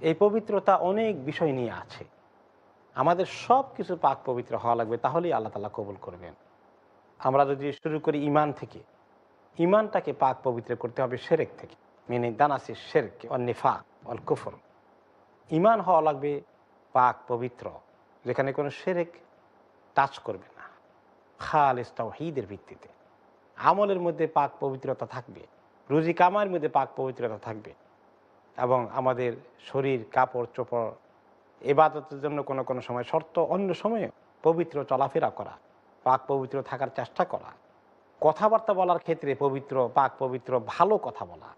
এই পবিত্রতা অনেক বিষয় নিয়ে আছে। আমাদের সব কিছু পাক পবিত্র হওয়া লাগবে, তাহলেই আল্লাহ তালা কবুল করবেন। আমরা যদি শুরু করি ইমান থেকে ইমানটাকে পাক পবিত্র করতে হবে সেরেক থেকে। মেনে দানাসি শেরক অন্যফা অল কুফর। ইমান হওয়া লাগবে পাক পবিত্র, যেখানে কোনো সেরেক টাচ করবে না। খাল ইস্তাহিদের ভিত্তিতে। আমলের মধ্যে পাক পবিত্রতা থাকবে, রুজি কামার মধ্যে পাক পবিত্রতা থাকবে। এবং আমাদের শরীর, কাপড়, চোপড়, এবাদতের জন্য কোনো কোনো সময় শর্ত, অন্য সময়ে পবিত্র চলাফেরা করা, পাক পবিত্র থাকার চেষ্টা করা, কথাবার্তা বলার ক্ষেত্রে পবিত্র, পাক পবিত্র, ভালো কথা বলা।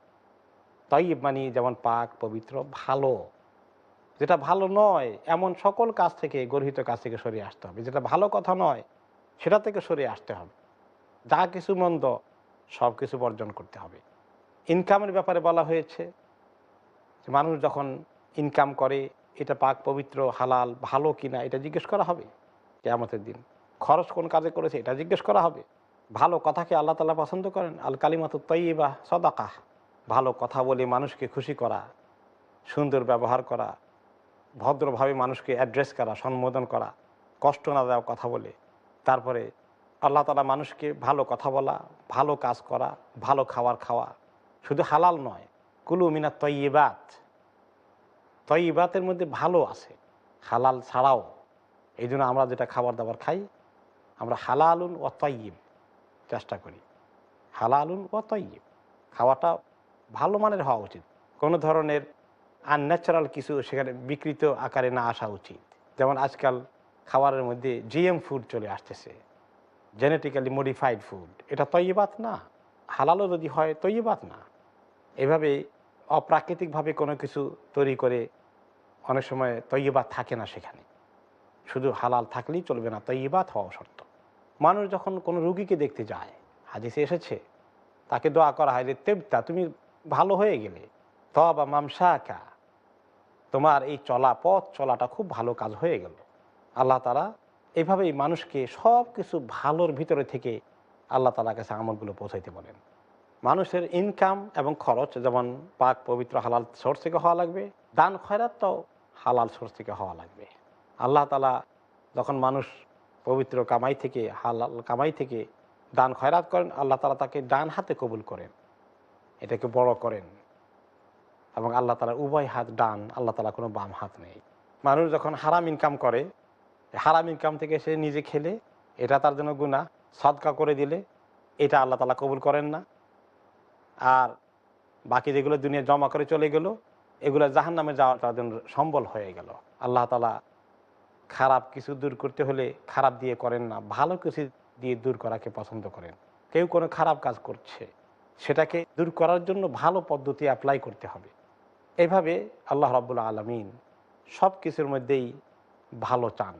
তাই মানে যেমন পাক পবিত্র, ভালো। যেটা ভালো নয়, এমন সকল কাজ থেকে, গর্হিত কাজ থেকে সরিয়ে আসতে হবে। যেটা ভালো কথা নয়, সেটা থেকে সরিয়ে আসতে হবে। যা কিছু মন্দ, সব কিছু বর্জন করতে হবে। ইনকামের ব্যাপারে বলা হয়েছে। মানুষ যখন ইনকাম করে, এটা পাক পবিত্র, হালাল, ভালো কিনা, এটা জিজ্ঞেস করা হবে কেয়ামতের দিন। খরচ কোন কাজে করেছে, এটা জিজ্ঞেস করা হবে। ভালো কথাকে আল্লাহ তালা পছন্দ করেন? আল কালিমাত তৈবা সদাকাহ ভালো কথা বলে মানুষকে খুশি করা, সুন্দর ব্যবহার করা, ভদ্রভাবে মানুষকে অ্যাড্রেস করা, সম্বোধন করা, কষ্ট না দেওয়া কথা বলে। তারপরে আল্লাহ তালা মানুষকে ভালো কথা বলা, ভালো কাজ করা, ভালো খাবার খাওয়া। শুধু হালাল নয় কুলু মিনা তৈবাত তৈবাতের মধ্যে ভালো আছে, হালাল ছাড়াও। এই জন্য আমরা যেটা খাবার দাবার খাই, আমরা হালালুন ও তৈব চেষ্টা করি। হালালুন ও তৈব খাওয়াটা ভালো মানের হওয়া উচিত। কোনো ধরনের আনন্যাচারাল কিছু সেখানে বিকৃত আকারে না আসা উচিত। যেমন আজকাল খাবারের মধ্যে জিএম ফুড চলে আসতেছে জেনেটিক্যালি মডিফাইড ফুড এটা তৈবাত না, হালালও যদি হয় তৈবাত না। এভাবে অপ্রাকৃতিকভাবে কোনো কিছু তৈরি করে অনেক সময় তৈবাত থাকে না সেখানে। শুধু হালাল থাকলেই চলবে না তৈবাত হওয়া শর্ত। মানুষ যখন কোনো রুগীকে দেখতে যায়, হাদিসে এসেছে, তাকে দোয়া করা হয় যে তেবতা, তুমি ভালো হয়ে গেলে। তবা মামসাকা, তোমার এই চলা পথ, চলাটা খুব ভালো কাজ হয়ে গেল। আল্লাহ তালা এভাবেই মানুষকে সব কিছু ভালোর ভিতরে থেকে আল্লাহ তালা কাছে আমলগুলো পৌঁছাইতে বলেন। মানুষের ইনকাম এবং খরচ যেমন পাক, পবিত্র, হালাল সোর্স থেকে হওয়া লাগবে, দান খয়রাতটাও হালাল সোর্স থেকে হওয়া লাগবে। আল্লাহ তালা যখন মানুষ পবিত্র কামাই থেকে, হালাল কামাই থেকে দান খয়রাত করেন, আল্লাহ তালা তাকে ডান হাতে কবুল করেন, এটাকে বড় করেন এবং আল্লাহ তালার উভয় হাত ডান, আল্লাহ তালা কোনো বাম হাত নেই। মানুষ যখন হারাম ইনকাম করে, হারাম ইনকাম থেকে সে নিজে খেলে, এটা তার জন্য গুণা সদকা করে দিলে, এটা আল্লাহ তালা কবুল করেন না। আর বাকি যেগুলো দুনিয়া জমা করে চলে গেল, এগুলো জাহান নামে যাওয়া তার জন্য সম্বল হয়ে গেল। আল্লাহ তালা খারাপ কিছু দূর করতে হলে খারাপ দিয়ে করেন না, ভালো কিছু দিয়ে দূর করাকে পছন্দ করেন। কেউ কোনো খারাপ কাজ করছে, সেটাকে দূর করার জন্য ভালো পদ্ধতি অ্যাপ্লাই করতে হবে। এভাবে আল্লাহ রাবুল্লা আলমিন সব কিছুর মধ্যেই ভালো চান।